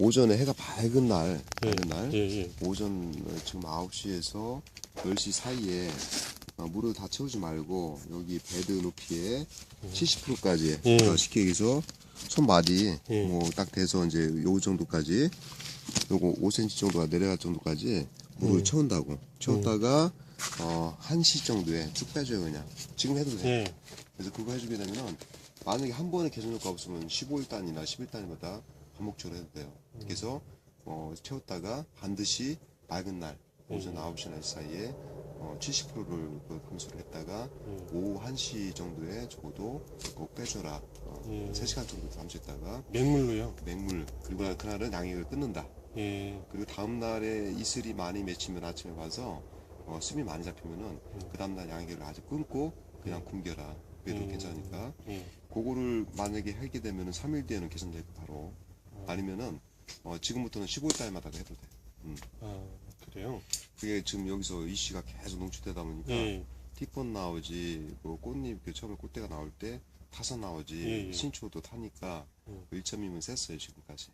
오전에 해가 밝은 날, 예, 밝은 날, 예, 예. 오전 지금 9시에서 10시 사이에 어, 물을 다 채우지 말고 여기 베드 높이에 70%까지 예. 어, 쉽게 얘기해서 손마디 예. 뭐딱 돼서 이제 요 정도까지 요거 5cm 정도가 내려갈 정도까지 물을 예. 채운다고 채웠다가 어 1시 정도에 쭉 빼줘요 그냥 지금 해도 돼 예. 그래서 그거 해주게 되면은 만약에 한 번에 계속 효과 없으면 15일 단이나 10일단마다 반복적으로 해도 돼요. 그래서 어, 채웠다가 반드시 맑은 날 오전 9시나 10시 사이에 어, 70%를 그 금수를 했다가 오후 1시 정도에 적어도 꼭 빼줘라. 어, 예. 3시간 정도 잠수했다가 맹물로요. 맹물 그리고 그날은 양액을 끊는다. 예. 그리고 다음 날에 이슬이 많이 맺히면 아침에 가서 어, 숨이 많이 잡히면은 그 다음 날 양액을 아주 끊고 그냥 굶겨라. 그래도 음. 괜찮으니까. 예. 그거를 만약에 하게 되면은 3일 뒤에는 개선되고 바로 아니면은 어, 지금부터는 15일 달마다 해도 돼. 음. 아, 그래요? 그게 지금 여기서 이씨가 계속 농축되다 보니까 예. 티폰 나오지 뭐 꽃잎 그 처음에 꽃대가 나올 때 타서 나오지 예, 예. 신초도 타니까 음. 1.2면 셌어요 지금까지.